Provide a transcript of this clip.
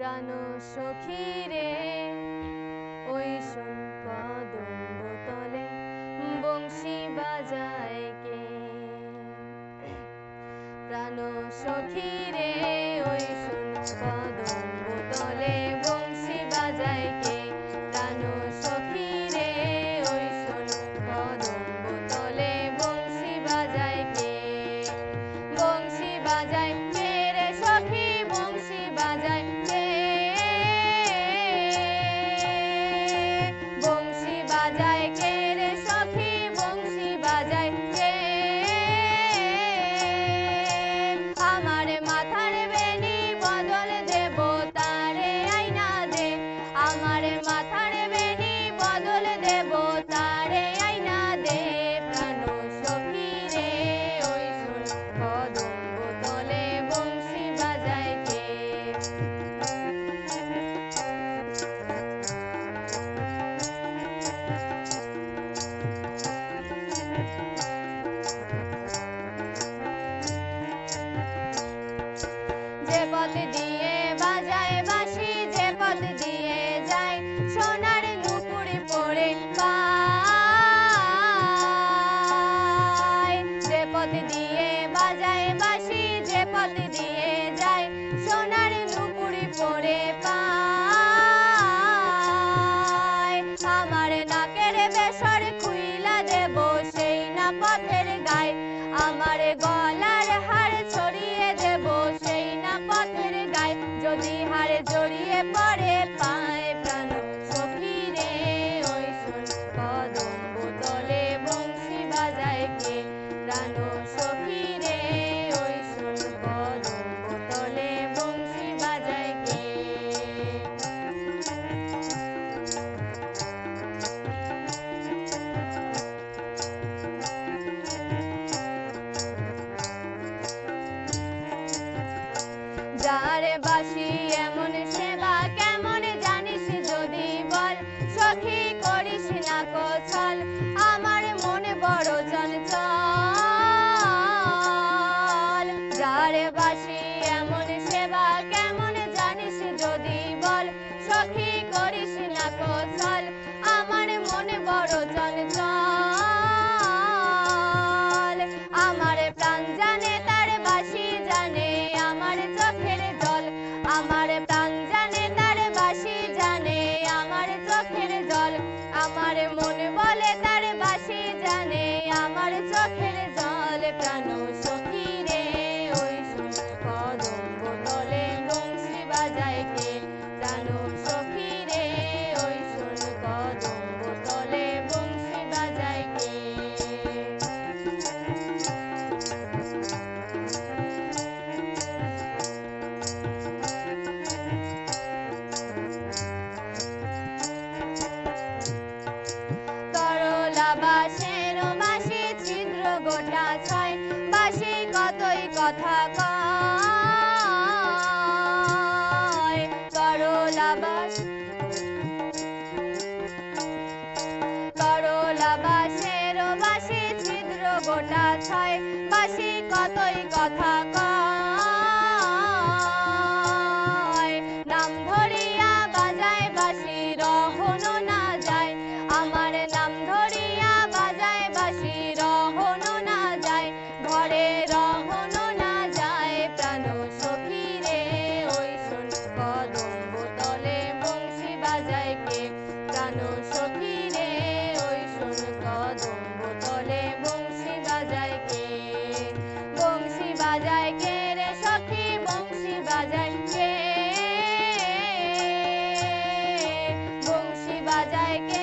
প্রাণ সখী রে। ওই সম্পদ তলে বংশী বাজায় কে? প্রাণ সখী রে ওই के पत Everybody, কথা কয় করলাবাস করলাবাসের ছয়। বাসি কতই কথা কয়? बाजाए के